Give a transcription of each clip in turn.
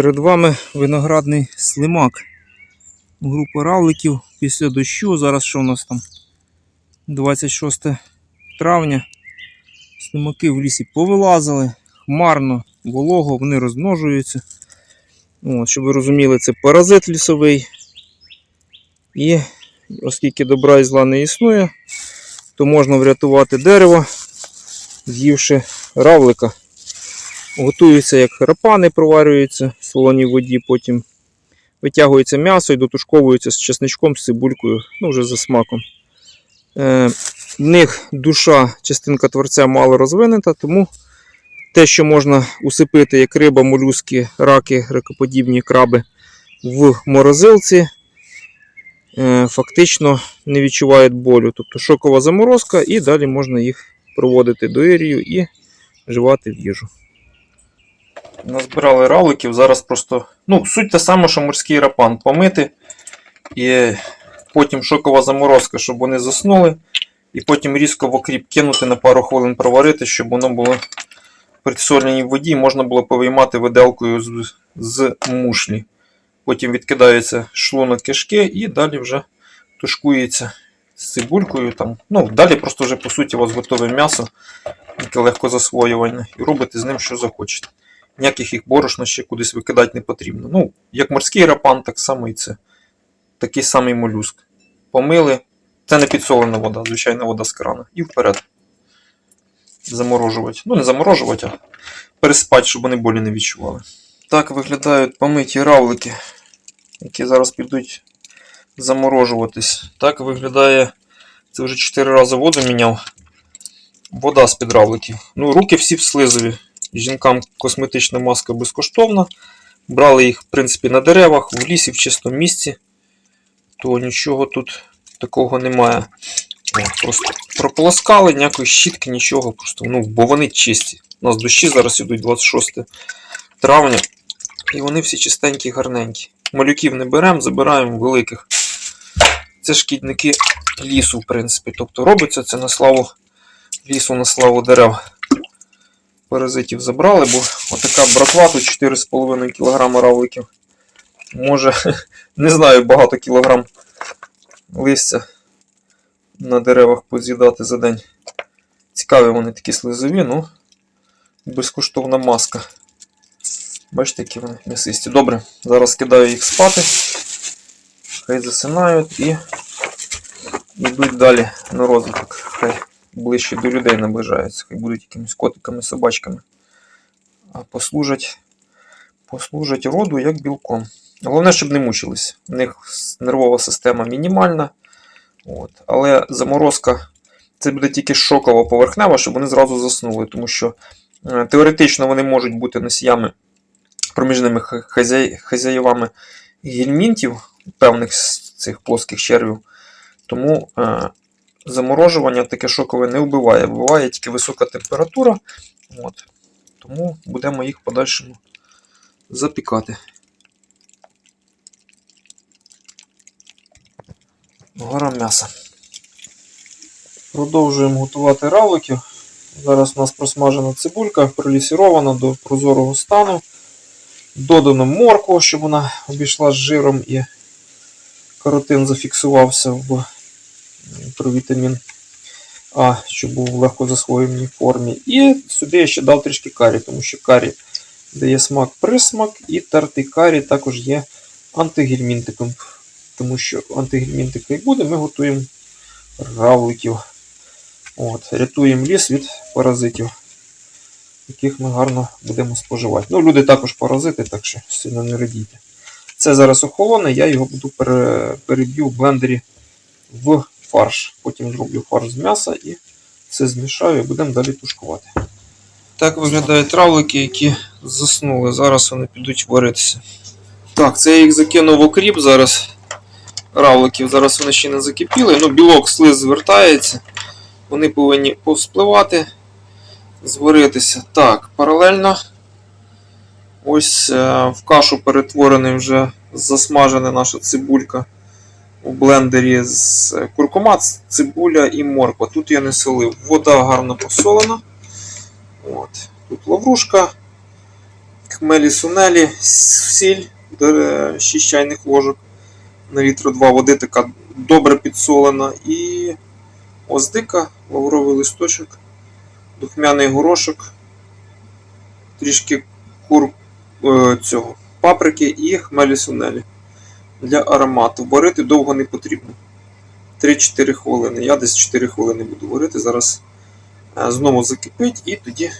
Перед вами виноградний слимак. Група равликів після дощу. Зараз що у нас там? 26 травня. Слимаки в лісі повилазили, хмарно, волого, вони розмножуються. От, щоб ви розуміли, це паразит лісовий. І оскільки добра і зла не існує, то можна врятувати дерево, з'ївши равлика. Готуються як рапани, проварюються в солоній воді, потім витягується м'ясо і дотушковується з чесничком, з цибулькою, ну вже за смаком. Е, в них душа, частинка творця мало розвинена, тому те, що можна усипити, як риба, молюски, раки, ракоподібні краби в морозилці, е, фактично не відчувають болю. Тобто шокова заморозка, і далі можна їх проводити до ірію і вживати в їжу. Назбирали равликів, зараз просто. Ну, суть та сама, що морський рапан помити. І потім шокова заморозка, щоб вони заснули. І потім різко в окріп кинути на пару хвилин проварити, щоб воно було при соляній воді можна було повиймати виделкою з, з мушлі. Потім відкидається шлунок кишки і далі вже тушкується з цибулькою. Там. Ну, далі просто вже по суті у вас готове м'ясо, яке легко засвоюване, і робите з ним що захочете. Ніяких їх борошна ще кудись викидати не потрібно. Ну, як морський рапан, так само і це. Такий самий молюск. Помили. Це не підсолена вода, звичайна вода з крана. І вперед. Заморожувати. Ну, не заморожувати, а переспати, щоб вони болі не відчували. Так виглядають помиті равлики, які зараз підуть заморожуватись. Так виглядає. Це вже 4 рази воду міняв. Вода з під равликів. Ну, руки всі в слизові. Жінкам косметична маска безкоштовна. Брали їх, в принципі, на деревах, в лісі, в чистому місці. То нічого тут такого немає. Просто прополоскали, ніякої щітки, нічого. Просто, ну, бо вони чисті. У нас дощі зараз ідуть 26 травня. І вони всі чистенькі, гарненькі. Малюків не беремо, забираємо великих. Це шкідники лісу, в принципі. Тобто робиться це на славу лісу, на славу дерев паразитів забрали, бо отака братва тут 4,5 кг равликів. Може, не знаю, багато кілограм листя на деревах поз'їдати за день. Цікаві вони такі слизові, ну безкоштовна маска. Бачите, які вони м'ясисті. Добре, зараз кидаю їх спати. Хай засинають і йдуть далі на розвиток. Хай ближче до людей наближаються, хай будуть якимись котиками, собачками. А послужать, послужать роду як білком. Головне, щоб не мучились. У них нервова система мінімальна. От. Але заморозка це буде тільки шокова поверхнева, щоб вони зразу заснули, тому що е, теоретично вони можуть бути носіями проміжними ха- хазяй, хазяєвами гельмінтів, певних з цих плоских червів. Тому е, заморожування таке шокове не вбиває. Вбиває тільки висока температура. От. Тому будемо їх в подальшому запікати. Гора м'яса. Продовжуємо готувати равликів. Зараз у нас просмажена цибулька, прилісірована до прозорого стану. Додано моркву, щоб вона обійшла з жиром і каротин зафіксувався в провітамін А, щоб був в легко засвоєній формі. І сюди я ще дав трішки карі, тому що карі дає смак присмак, і тертий карі також є антигельмінтиком. Тому що антигельмінтика і буде, ми готуємо равликів. От, рятуємо ліс від паразитів, яких ми гарно будемо споживати. Ну, люди також паразити, так що сильно не радійте. Це зараз охолоне, я його буду пере, переб'ю в блендері в фарш. Потім зроблю фарш з м'яса і все змішаю і будемо далі тушкувати. Так виглядають травлики, які заснули. Зараз вони підуть варитися. Так, це я їх закинув в окріп зараз. Равликів. Зараз вони ще не закипіли. Ну, білок слиз звертається. Вони повинні повспливати, зваритися. Так, паралельно. Ось е, в кашу перетворений вже засмажена наша цибулька у блендері з куркума, цибуля і морква. Тут я не солив. Вода гарно посолена. От. Тут лаврушка. хмелі сунелі, сіль, 6 чайних ложок на літр 2 води, така добре підсолена. І оздика, лавровий листочок, духмяний горошок, трішки кур е, цього, паприки і хмелі сунелі. Для аромату. Варити довго не потрібно. 3-4 хвилини. Я десь 4 хвилини буду варити. Зараз е, знову закипить і тоді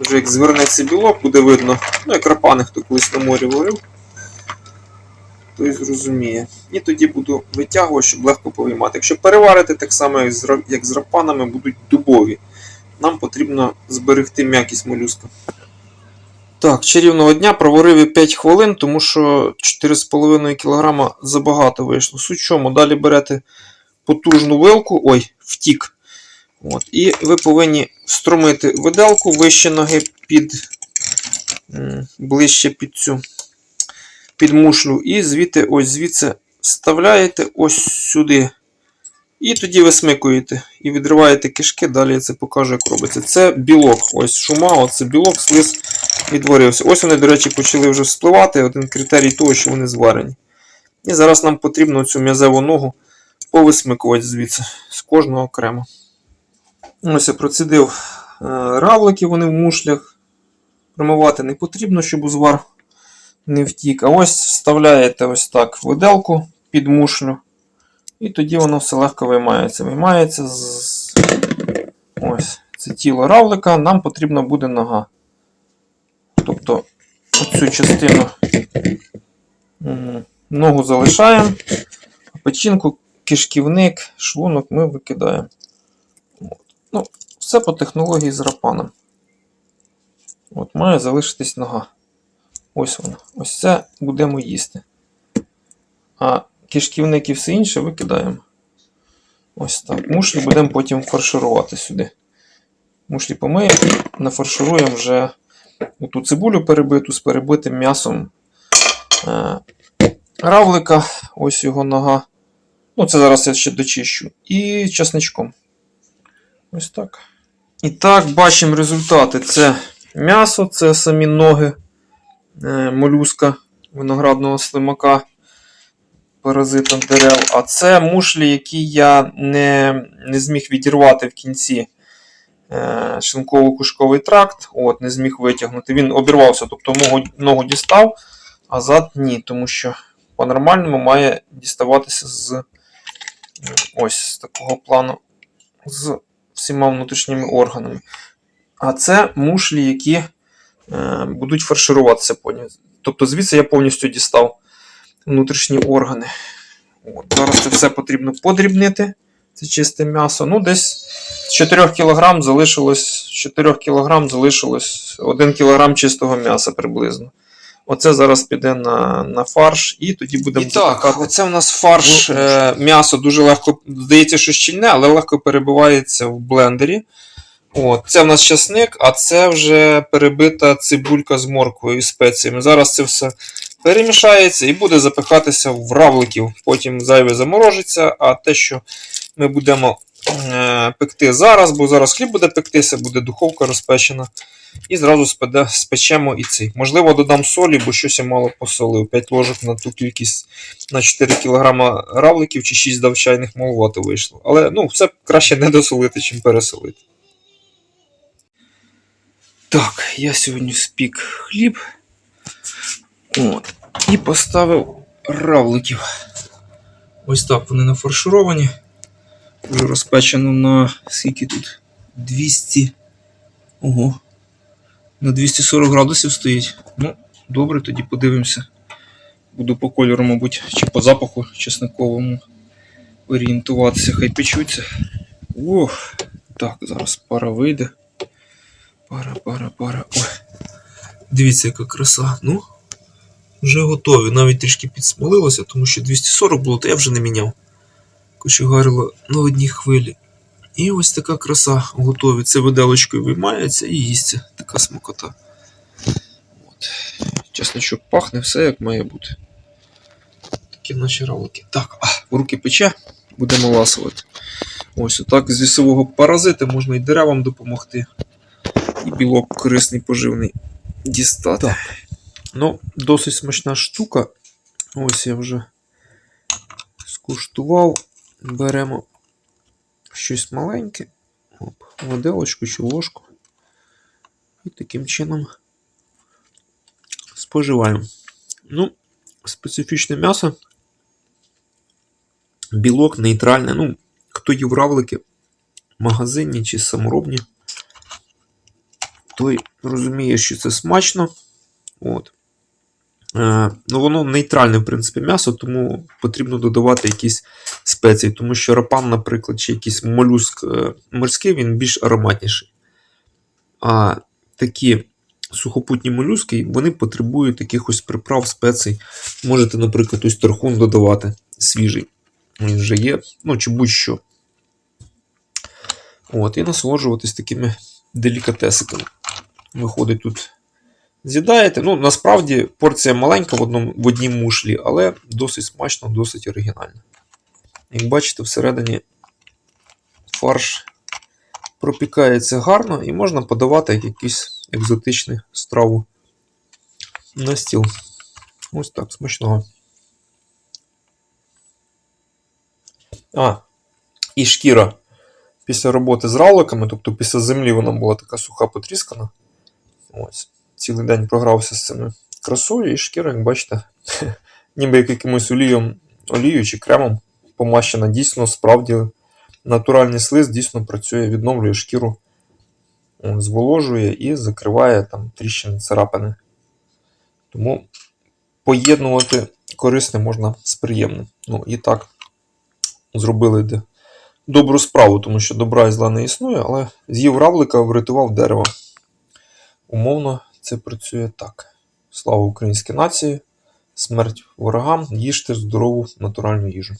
вже як звернеться білок, буде видно. Ну, як рапани, хто колись на морі варив, той зрозуміє. І тоді буду витягувати, щоб легко повиймати. Якщо переварити так само, як з рапанами, будуть дубові. Нам потрібно зберегти м'якість молюска. Так, чарівного дня проварив я 5 хвилин, тому що 4,5 кг забагато вийшло. Суть чому, далі берете потужну вилку, ой, втік. От, і ви повинні встромити виделку вище ноги під ближче під цю під мушлю. І звідти ось звідси вставляєте ось сюди. І тоді висмикуєте і відриваєте кишки, далі я це покажу, як робиться. Це білок. Ось шума, оце білок, слиз відварився. Ось вони, до речі, почали вже спливати. Один критерій того, що вони зварені. І зараз нам потрібно цю м'язеву ногу повисмикувати звідси, з кожного окремо. Ось я процідив е, равлики, вони в мушлях. Промивати не потрібно, щоб узвар не втік. А ось вставляєте ось так виделку під мушлю. І тоді воно все легко виймається. Виймається з. Ось це тіло равлика. Нам потрібна буде нога. Тобто оцю частину ногу залишаємо, печінку, кишківник, шлунок ми викидаємо. Ну, все по технології з рапаном. От має залишитись нога. Ось вона. Ось це будемо їсти. А кишківник і все інше викидаємо. Ось так. Мушлі будемо потім фарширувати сюди. Мушлі помиємо, нафаршируємо вже ту цибулю перебиту з перебитим м'ясом е, равлика. Ось його нога. Ну, це зараз я ще дочищу. І часничком. Ось так. І так, бачимо результати. Це м'ясо, це самі ноги е, молюска виноградного слимака, паразита дерев. А це мушлі, які я не, не зміг відірвати в кінці е, шлунково-кишковий тракт. От, не зміг витягнути. Він обірвався, тобто ногу, ногу дістав, а зад ні, тому що по-нормальному має діставатися з ось з такого плану. З всіма внутрішніми органами. А це мушлі, які е, будуть фаршируватися. Тобто звідси я повністю дістав внутрішні органи. От, зараз це все потрібно подрібнити. Це чисте м'ясо. Ну, десь з 4 кг залишилось, 4 кг залишилось 1 кг чистого м'яса приблизно. Оце зараз піде на, на фарш, і тоді будемо І так, оце в нас фарш. Фарш, е, м'ясо дуже легко, здається, що щільне, але легко перебивається в блендері. От, це в нас часник, а це вже перебита цибулька з морквою і спеціями. Зараз це все перемішається і буде запихатися в равликів. Потім зайве заморожиться, а те, що ми будемо е, пекти зараз, бо зараз хліб буде пектися, буде духовка розпечена. І зразу спеде, спечемо і цей. Можливо, додам солі, бо щось я мало посолив. 5 ложок на ту кількість на 4 кг равликів чи 6 дав чайних маловато вийшло. Але ну, все краще не досолити, чим пересолити. Так, я сьогодні спік хліб. От. І поставив равликів. Ось так вони нафаршировані. Вже розпечено на скільки тут? 200. Ого. На 240 градусів стоїть. Ну, добре, тоді подивимося. Буду по кольору, мабуть, чи по запаху чесниковому орієнтуватися, хай печуться. Ох, так, зараз пара вийде. Пара, пара, пара. Ой. Дивіться, яка краса. Ну, вже готові. Навіть трішки підсмолилося, тому що 240 було, то я вже не міняв. Кочегарило на одній хвилі. І ось така краса готові. Це виделочкою виймається і їсться. Така смакота. От. Чесночок пахне, все як має бути. Такі наші равлики. Так, а, в руки пече, будемо ласувати. Ось отак з лісового паразита можна і деревам допомогти. І білок корисний поживний дістати. Ну, досить смачна штука. Ось я вже скуштував. Беремо щось маленьке. Оп, виделочку чи ложку. І таким чином споживаємо. Ну, специфічне м'ясо. Білок нейтральний. Ну, хто їв равлики магазинні чи саморобні, той розуміє, що це смачно. От. Е, ну, воно нейтральне, в принципі, м'ясо, тому потрібно додавати якісь спеції, тому що рапан, наприклад, чи якийсь молюск е, морський, він більш ароматніший. А такі сухопутні молюски, вони потребують якихось приправ, спецій. Можете, наприклад, ось тархун додавати свіжий. Він вже є, ну чи будь-що. От, і насолоджуватись такими делікатесиками. Виходить тут. З'їдаєте. Ну, насправді порція маленька в, одному, в одній мушлі, але досить смачно, досить оригінально. Як бачите, всередині фарш пропікається гарно і можна подавати як якусь екзотичну страву на стіл. Ось так, смачного. А, і шкіра після роботи з равликами, тобто після землі вона була така суха потріскана. Ось. Цілий день програвся з цими красою, і шкіра, як бачите, ніби як якимось олієм, олією чи кремом помащена. Дійсно, справді натуральний слиз дійсно працює, відновлює шкіру, зволожує і закриває там тріщини, царапини. Тому поєднувати корисне можна з приємним. Ну і так зробили добру справу, тому що добра і зла не існує, але з'їв равлика, врятував дерево. Умовно, це працює так. Слава українській нації, смерть ворогам, їжте здорову натуральну їжу.